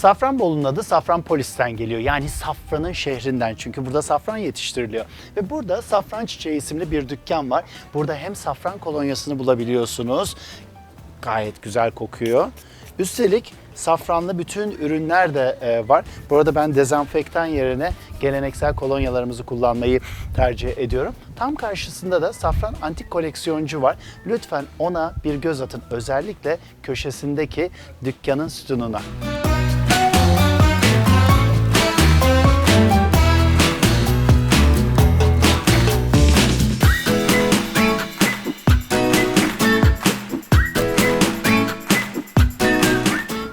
Safranbolu'nun adı Safranpolis'ten geliyor. Yani safranın şehrinden. Çünkü burada safran yetiştiriliyor. Ve burada Safran Çiçeği isimli bir dükkan var. Burada hem safran kolonyasını bulabiliyorsunuz. Gayet güzel kokuyor. Üstelik safranlı bütün ürünler de e, var. Burada ben dezenfektan yerine geleneksel kolonyalarımızı kullanmayı tercih ediyorum. Tam karşısında da Safran Antik Koleksiyoncu var. Lütfen ona bir göz atın. Özellikle köşesindeki dükkanın sütununa.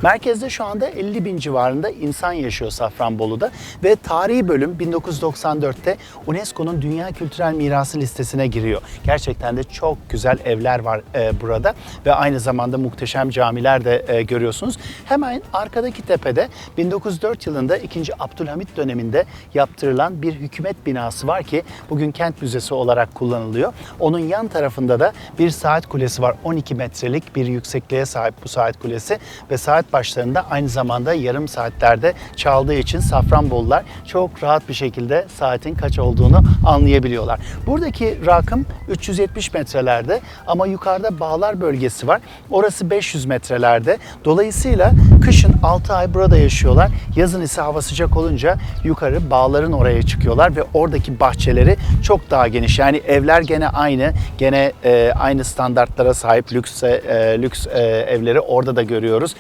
Merkezde şu anda 50 bin civarında insan yaşıyor Safranbolu'da ve tarihi bölüm 1994'te UNESCO'nun Dünya Kültürel Mirası listesine giriyor. Gerçekten de çok güzel evler var e, burada ve aynı zamanda muhteşem camiler de e, görüyorsunuz. Hemen arkadaki tepede 1904 yılında 2. Abdülhamit döneminde yaptırılan bir hükümet binası var ki bugün kent müzesi olarak kullanılıyor. Onun yan tarafında da bir saat kulesi var. 12 metrelik bir yüksekliğe sahip bu saat kulesi ve saat başlarında aynı zamanda yarım saatlerde çaldığı için Safranbolular çok rahat bir şekilde saatin kaç olduğunu anlayabiliyorlar. Buradaki rakım 370 metrelerde ama yukarıda bağlar bölgesi var. Orası 500 metrelerde. Dolayısıyla kışın 6 ay burada yaşıyorlar. Yazın ise hava sıcak olunca yukarı bağların oraya çıkıyorlar ve oradaki bahçeleri çok daha geniş. Yani evler gene aynı, gene e, aynı standartlara sahip lüks e, lüks e, evleri orada da görüyoruz.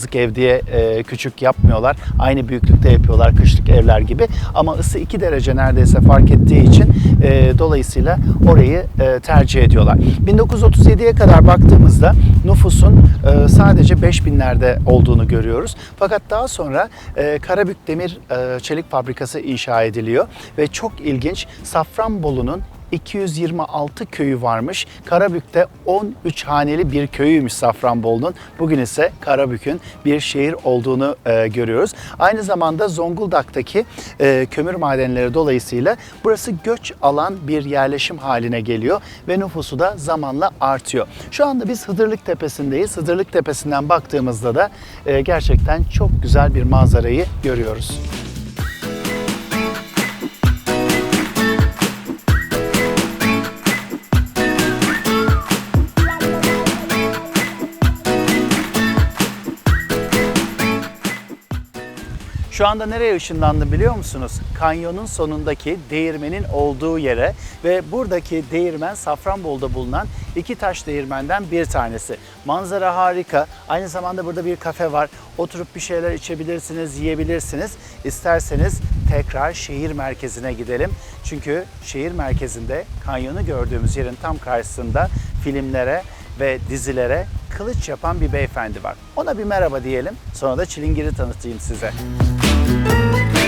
Yazlık ev diye e, küçük yapmıyorlar. Aynı büyüklükte yapıyorlar kışlık evler gibi. Ama ısı 2 derece neredeyse fark ettiği için e, dolayısıyla orayı e, tercih ediyorlar. 1937'ye kadar baktığımızda nüfusun e, sadece 5000'lerde olduğunu görüyoruz. Fakat daha sonra e, Karabük Demir e, Çelik Fabrikası inşa ediliyor ve çok ilginç Safranbolu'nun 226 köyü varmış. Karabük'te 13 haneli bir köyüymüş Safranbolu'nun. Bugün ise Karabük'ün bir şehir olduğunu e, görüyoruz. Aynı zamanda Zonguldak'taki e, kömür madenleri dolayısıyla burası göç alan bir yerleşim haline geliyor ve nüfusu da zamanla artıyor. Şu anda biz Hıdırlık Tepesi'ndeyiz. Hıdırlık Tepesi'nden baktığımızda da e, gerçekten çok güzel bir manzarayı görüyoruz. Şu anda nereye ışınlandım biliyor musunuz? Kanyonun sonundaki değirmenin olduğu yere ve buradaki değirmen Safranbolu'da bulunan iki taş değirmenden bir tanesi. Manzara harika. Aynı zamanda burada bir kafe var. Oturup bir şeyler içebilirsiniz, yiyebilirsiniz. İsterseniz tekrar şehir merkezine gidelim. Çünkü şehir merkezinde kanyonu gördüğümüz yerin tam karşısında filmlere ve dizilere kılıç yapan bir beyefendi var. Ona bir merhaba diyelim. Sonra da çilingiri tanıtayım size. Música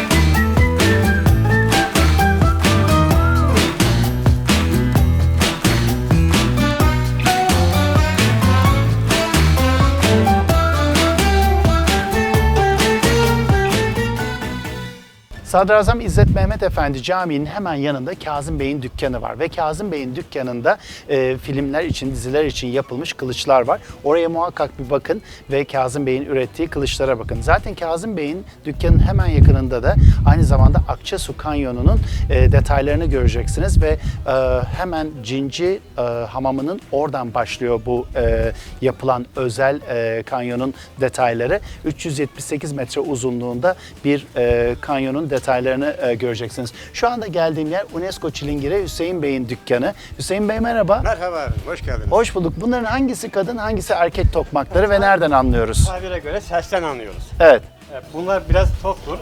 Sadrazam İzzet Mehmet Efendi Camii'nin hemen yanında Kazım Bey'in dükkanı var ve Kazım Bey'in dükkanında e, filmler için, diziler için yapılmış kılıçlar var. Oraya muhakkak bir bakın ve Kazım Bey'in ürettiği kılıçlara bakın. Zaten Kazım Bey'in dükkanın hemen yakınında da aynı zamanda Akçasu Kanyonu'nun e, detaylarını göreceksiniz ve e, hemen Cinci e, Hamamı'nın oradan başlıyor bu e, yapılan özel e, kanyonun detayları. 378 metre uzunluğunda bir e, kanyonun detaylarını e, göreceksiniz. Şu anda geldiğim yer UNESCO Çilingiri Hüseyin Bey'in dükkanı. Hüseyin Bey merhaba. Merhaba, hoş geldiniz. Hoş bulduk. Bunların hangisi kadın, hangisi erkek tokmakları ve nereden anlıyoruz? Tabire göre sesten anlıyoruz. Evet. Evet, Bunlar biraz toktur.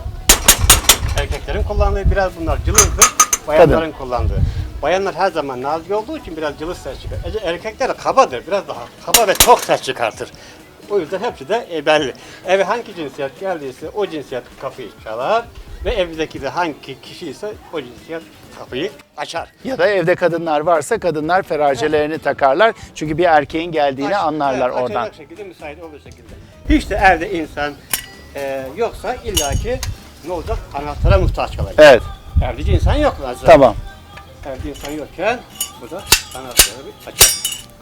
Erkeklerin kullandığı biraz bunlar cılızdır. Bayanların kullandığı. Bayanlar her zaman nazik olduğu için biraz cılız ses çıkar. E, Erkekler kabadır, biraz daha kaba ve tok ses çıkartır. O yüzden hepsi de e, belli. Eve hangi cinsiyet geldiyse o cinsiyet kapıyı çalar ve evdeki de hangi kişi ise o cinsiyet kapıyı açar. Ya da evde kadınlar varsa kadınlar feracelerini takarlar. Çünkü bir erkeğin geldiğini Aç- anlarlar evet, oradan. Açacak şekilde, müsait olduğu şekilde. Hiç de evde insan e, yoksa illaki ne olacak? Anahtara muhtaç kalacak. Evet. Evde insan yok zaten. Tamam. Evde insan yokken bu da anahtarı bir açar.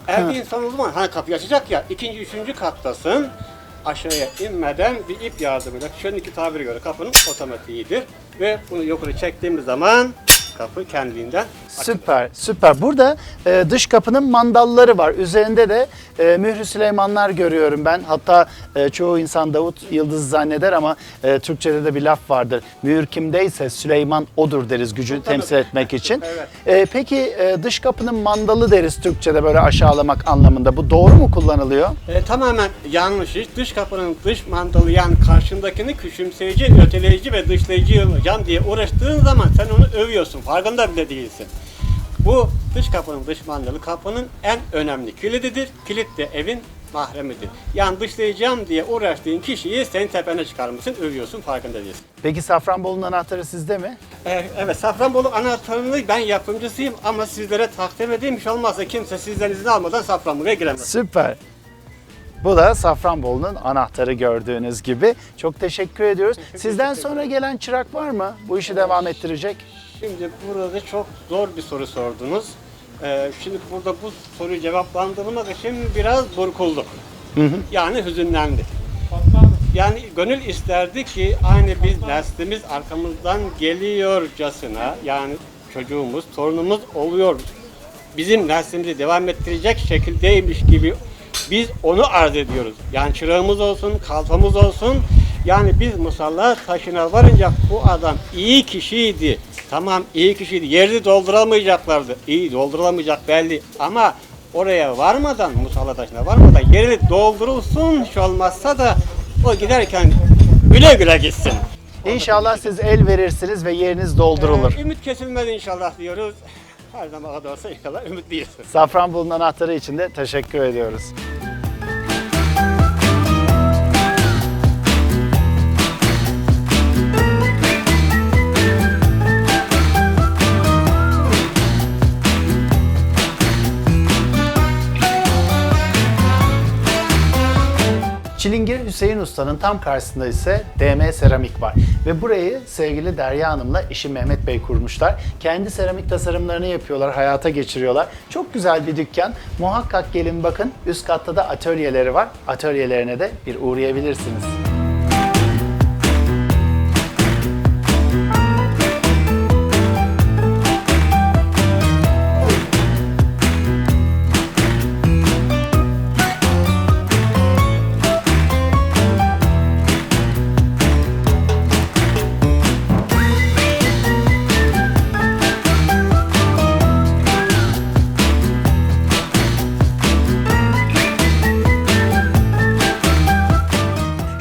Evde insan o zaman hani kapıyı açacak ya ikinci, üçüncü kattasın. Aşağıya inmeden bir ip yardımıyla şimdiki tabiri göre kapının otomatiğidir. Ve bunu yukarı çektiğimiz zaman kapı kendiliğinden açılır. Süper, süper. Burada e, dış kapının mandalları var. Üzerinde de e, mührü Süleymanlar görüyorum ben. Hatta e, çoğu insan Davut Yıldız zanneder ama e, Türkçe'de de bir laf vardır. Mühür kimdeyse Süleyman odur deriz gücü temsil etmek için. Evet. E, peki e, dış kapının mandalı deriz Türkçe'de böyle aşağılamak anlamında. Bu doğru mu kullanılıyor? E, tamamen yanlış. Dış kapının dış mandalı yani karşındakini küçümseyici, öteleyici ve dışlayıcı yan diye uğraştığın zaman sen onu övüyorsun. Farkında bile değilsin. Bu dış kapının dış mandalı kapının en önemli kilididir. Kilit de evin mahremidir. Yani dışlayacağım diye uğraştığın kişiyi senin tepene çıkarmışsın, övüyorsun, farkında değilsin. Peki Safranbolu'nun anahtarı sizde mi? Ee, evet, Safranbolu anahtarını ben yapımcısıyım ama sizlere takdim edeyim. Hiç olmazsa kimse sizden izin almadan Safranbolu'ya giremez. Süper. Bu da Safranbolu'nun anahtarı gördüğünüz gibi. Çok teşekkür ediyoruz. Sizden sonra gelen çırak var mı? Bu işi devam ettirecek. Şimdi burada çok zor bir soru sordunuz. Ee, şimdi burada bu soruyu cevaplandırmak için biraz burkulduk. Yani hüzünlendik. Yani gönül isterdi ki aynı biz neslimiz arkamızdan geliyorcasına yani çocuğumuz, torunumuz oluyor. Bizim neslimizi devam ettirecek şekildeymiş gibi biz onu arz ediyoruz. Yani çırağımız olsun, kalfamız olsun. Yani biz musalla taşına varınca bu adam iyi kişiydi. Tamam iyi kişiydi. Yerini dolduramayacaklardı. İyi doldurulamayacak belli. Ama oraya varmadan, musalla taşına varmadan yerini doldurulsun hiç olmazsa da o giderken güle güle gitsin. İnşallah siz el verirsiniz ve yeriniz doldurulur. Ee, ümit kesilmez inşallah diyoruz. Her zaman kadar olsa inşallah ümitliyiz. Safranbolu'nun anahtarı için de teşekkür ediyoruz. Hüseyin Usta'nın tam karşısında ise DM Seramik var. Ve burayı sevgili Derya Hanım'la eşi Mehmet Bey kurmuşlar. Kendi seramik tasarımlarını yapıyorlar, hayata geçiriyorlar. Çok güzel bir dükkan. Muhakkak gelin bakın. Üst katta da atölyeleri var. Atölyelerine de bir uğrayabilirsiniz.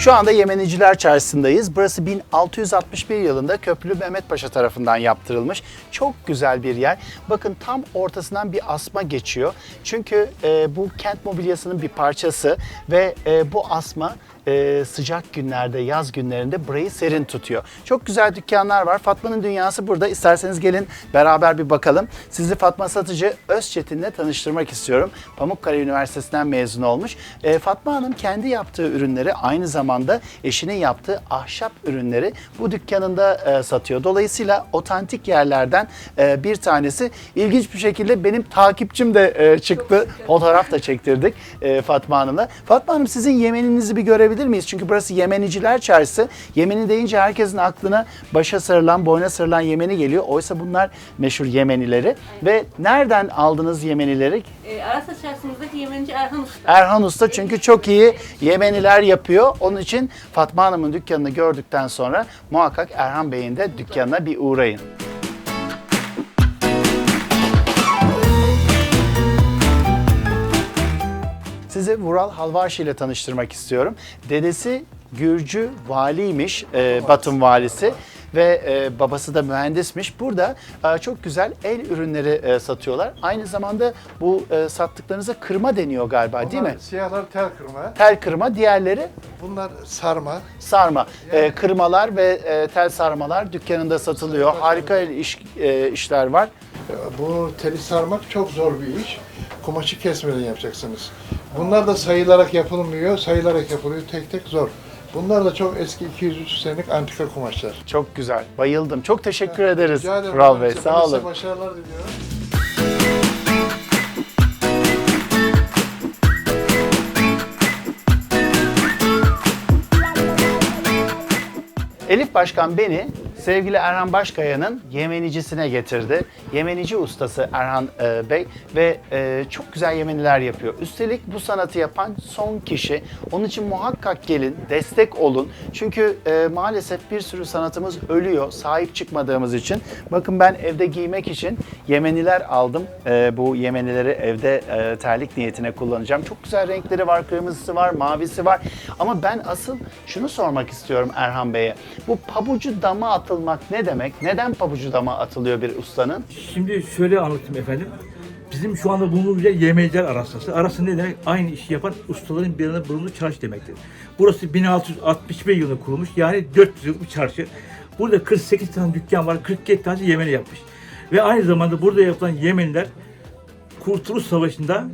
Şu anda Yemeniciler Çarşısı'ndayız. Burası 1661 yılında Köprülü Mehmet Paşa tarafından yaptırılmış. Çok güzel bir yer. Bakın tam ortasından bir asma geçiyor. Çünkü e, bu kent mobilyasının bir parçası ve e, bu asma e, sıcak günlerde, yaz günlerinde burayı serin tutuyor. Çok güzel dükkanlar var. Fatma'nın dünyası burada. İsterseniz gelin beraber bir bakalım. Sizi Fatma Satıcı Özçetin'le tanıştırmak istiyorum. Pamukkale Üniversitesi'nden mezun olmuş. E, Fatma Hanım kendi yaptığı ürünleri aynı zamanda eşinin yaptığı ahşap ürünleri bu dükkanında e, satıyor. Dolayısıyla otantik yerlerden e, bir tanesi. İlginç bir şekilde benim takipçim de e, çıktı. Fotoğraf da çektirdik e, Fatma Hanım'la. Fatma Hanım sizin Yemeninizi bir görebilir miyiz? Çünkü burası Yemeniciler Çarşısı. Yemeni deyince herkesin aklına başa sarılan, boyna sarılan Yemeni geliyor. Oysa bunlar meşhur Yemenileri. Ve nereden aldınız Yemenileri? E, Arasa Çarşısı'ndaki Yemenici Erhan Usta. Erhan Usta çünkü çok iyi Yemeniler yapıyor. Onun için Fatma Hanım'ın dükkanını gördükten sonra muhakkak Erhan Bey'in de dükkanına bir uğrayın. Sizi Vural Halvaşi ile tanıştırmak istiyorum. Dedesi Gürcü valiymiş, e, Batum valisi ve e, babası da mühendismiş. Burada e, çok güzel el ürünleri e, satıyorlar. Aynı zamanda bu e, sattıklarınıza kırma deniyor galiba değil mi? Bunlar Siyahlar tel kırma. Tel kırma, diğerleri Bunlar sarma. sarma. E, kırmalar ve e, tel sarmalar dükkanında satılıyor. Harika el iş, e, işler var. Bu teli sarmak çok zor bir iş kumaşı kesmeden yapacaksınız. Bunlar da sayılarak yapılmıyor, sayılarak yapılıyor. Tek tek zor. Bunlar da çok eski 200-300 senelik antika kumaşlar. Çok güzel. Bayıldım. Çok teşekkür ha, ederiz Vural Bey. Sağ olun. Başarılar diliyorum. Elif Başkan beni sevgili Erhan Başkaya'nın Yemenicisine getirdi. Yemenici ustası Erhan e, Bey ve e, çok güzel Yemeniler yapıyor. Üstelik bu sanatı yapan son kişi. Onun için muhakkak gelin, destek olun. Çünkü e, maalesef bir sürü sanatımız ölüyor sahip çıkmadığımız için. Bakın ben evde giymek için Yemeniler aldım. E, bu Yemenileri evde e, terlik niyetine kullanacağım. Çok güzel renkleri var, kırmızısı var, mavisi var. Ama ben asıl şunu sormak istiyorum Erhan Bey'e. Bu pabucu dama atılmak ne demek? Neden pabucu dama atılıyor bir ustanın? Şimdi şöyle anlatayım efendim. Bizim şu anda bulunduğumuz yer yemeciler arasası. Arası ne demek? Aynı işi yapan ustaların bir arada bulunduğu çarşı demektir. Burası 1661 yılında kurulmuş. Yani 400 yıllık bir çarşı. Burada 48 tane dükkan var. 47 tane Yemeni yapmış. Ve aynı zamanda burada yapılan Yemeniler Kurtuluş Savaşı'nda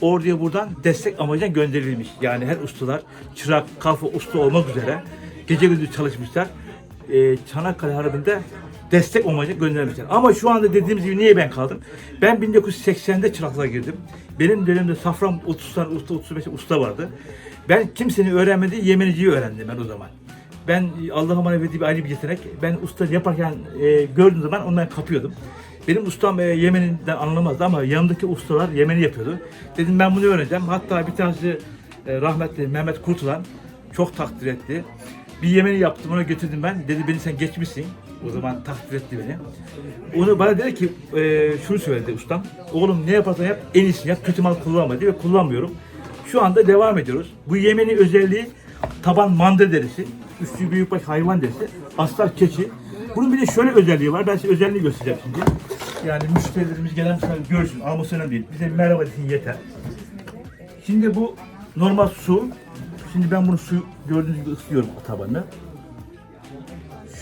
orduya buradan destek amacıyla gönderilmiş. Yani her ustalar çırak, kafa, usta olmak üzere gece gündüz çalışmışlar. Ee, Çanakkale Harbi'nde destek amacıyla gönderilmişler. Ama şu anda dediğimiz gibi niye ben kaldım? Ben 1980'de çıraklığa girdim. Benim dönemde safran 30 tane usta, 35 usta vardı. Ben kimsenin öğrenmediği Yemeniciyi öğrendim ben o zaman. Ben Allah'a emanet verdiği bir ayrı bir yetenek. Ben usta yaparken e, gördüğüm zaman ondan kapıyordum. Benim ustam e, Yemen'den anlamazdı ama yanımdaki ustalar Yemen'i yapıyordu. Dedim ben bunu öğreneceğim. Hatta bir tanesi e, rahmetli Mehmet Kurtulan çok takdir etti. Bir Yemen'i yaptım ona getirdim ben. Dedi beni sen geçmişsin. O zaman takdir etti beni. Onu bana dedi ki e, şunu söyledi ustam. Oğlum ne yaparsan yap en iyisini yap. Kötü mal kullanma diye ve kullanmıyorum. Şu anda devam ediyoruz. Bu Yemen'i özelliği taban manda derisi. Üstü büyükbaş hayvan derisi. Aslar keçi. Bunun bir de şöyle özelliği var. Ben size özelliğini göstereceğim şimdi. Yani müşterilerimiz gelen misafir görsün. Alması önemli değil. Bize merhaba desin yeter. Şimdi bu normal su. Şimdi ben bunu su gördüğünüz gibi ıslıyorum bu tabanını.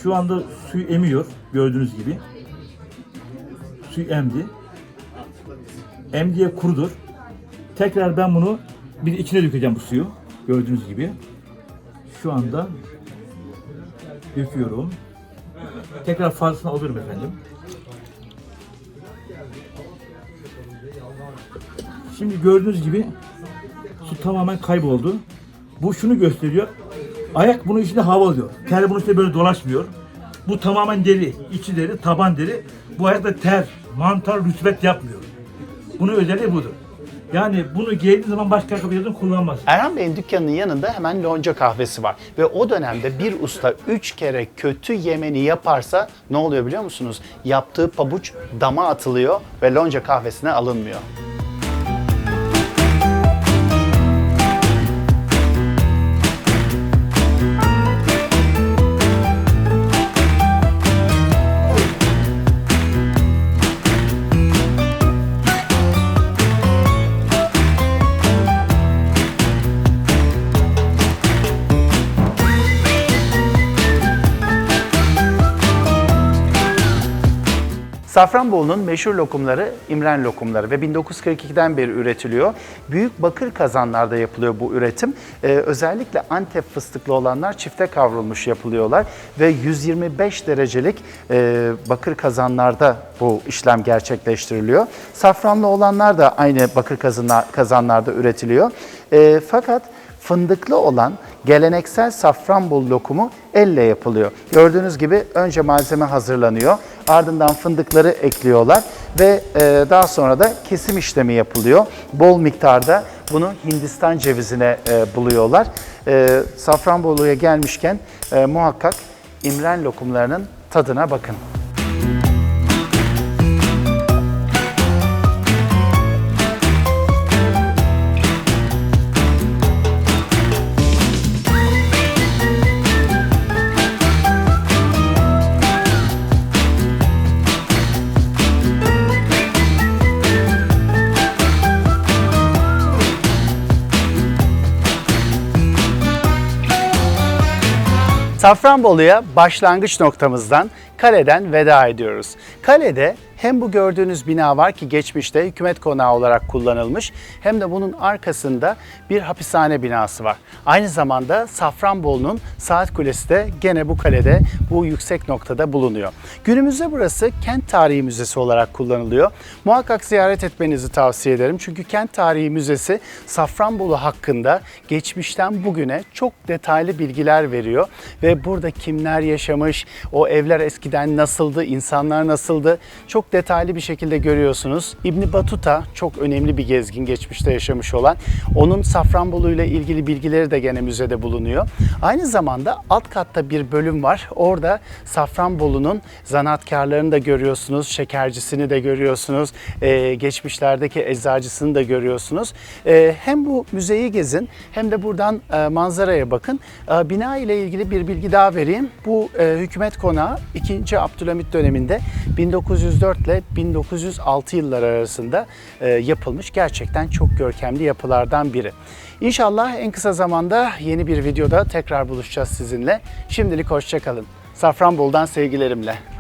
Şu anda suyu emiyor gördüğünüz gibi. Suyu emdi. Emdiye kurudur. Tekrar ben bunu bir içine dökeceğim bu suyu. Gördüğünüz gibi. Şu anda döküyorum. Tekrar fazlasını alıyorum efendim. Şimdi gördüğünüz gibi su tamamen kayboldu. Bu şunu gösteriyor. Ayak bunun içinde hava alıyor. Ter bunun içinde böyle dolaşmıyor. Bu tamamen deri. içi deri, taban deri. Bu ayakta ter, mantar, rütubet yapmıyor. Bunun özelliği budur. Yani bunu giydiğin zaman başka ayakkabı kullanmaz. Erhan Bey'in dükkanının yanında hemen lonca kahvesi var. Ve o dönemde bir usta 3 kere kötü yemeni yaparsa ne oluyor biliyor musunuz? Yaptığı pabuç dama atılıyor ve lonca kahvesine alınmıyor. Safranbolu'nun meşhur lokumları İmren lokumları ve 1942'den beri üretiliyor. Büyük bakır kazanlarda yapılıyor bu üretim. Ee, özellikle Antep fıstıklı olanlar çifte kavrulmuş yapılıyorlar ve 125 derecelik e, bakır kazanlarda bu işlem gerçekleştiriliyor. Safranlı olanlar da aynı bakır kazanlar, kazanlarda üretiliyor. Ee, fakat fındıklı olan geleneksel safranbolu lokumu elle yapılıyor. Gördüğünüz gibi önce malzeme hazırlanıyor. Ardından fındıkları ekliyorlar ve e, daha sonra da kesim işlemi yapılıyor. Bol miktarda bunu Hindistan cevizine e, buluyorlar. E, Safranbolu'ya gelmişken muhakkak İmren lokumlarının tadına bakın. Safranbolu'ya başlangıç noktamızdan kaleden veda ediyoruz. Kalede hem bu gördüğünüz bina var ki geçmişte hükümet konağı olarak kullanılmış hem de bunun arkasında bir hapishane binası var. Aynı zamanda Safranbolu'nun saat kulesi de gene bu kalede bu yüksek noktada bulunuyor. Günümüzde burası kent tarihi müzesi olarak kullanılıyor. Muhakkak ziyaret etmenizi tavsiye ederim. Çünkü kent tarihi müzesi Safranbolu hakkında geçmişten bugüne çok detaylı bilgiler veriyor ve burada kimler yaşamış, o evler eskiden nasıldı, insanlar nasıldı çok detaylı bir şekilde görüyorsunuz. İbni Batuta çok önemli bir gezgin geçmişte yaşamış olan. Onun Safranbolu ile ilgili bilgileri de gene müzede bulunuyor. Aynı zamanda alt katta bir bölüm var. Orada Safranbolu'nun zanaatkarlarını da görüyorsunuz, şekercisini de görüyorsunuz, ee, geçmişlerdeki eczacısını da görüyorsunuz. Ee, hem bu müzeyi gezin hem de buradan e, manzaraya bakın. Ee, bina ile ilgili bir bilgi daha vereyim. Bu e, hükümet konağı 2. Abdülhamit döneminde 1904 ile 1906 yılları arasında e, yapılmış. Gerçekten çok görkemli yapılardan biri. İnşallah en kısa zamanda yeni bir videoda tekrar buluşacağız sizinle. Şimdilik hoşçakalın. Safranbolu'dan sevgilerimle.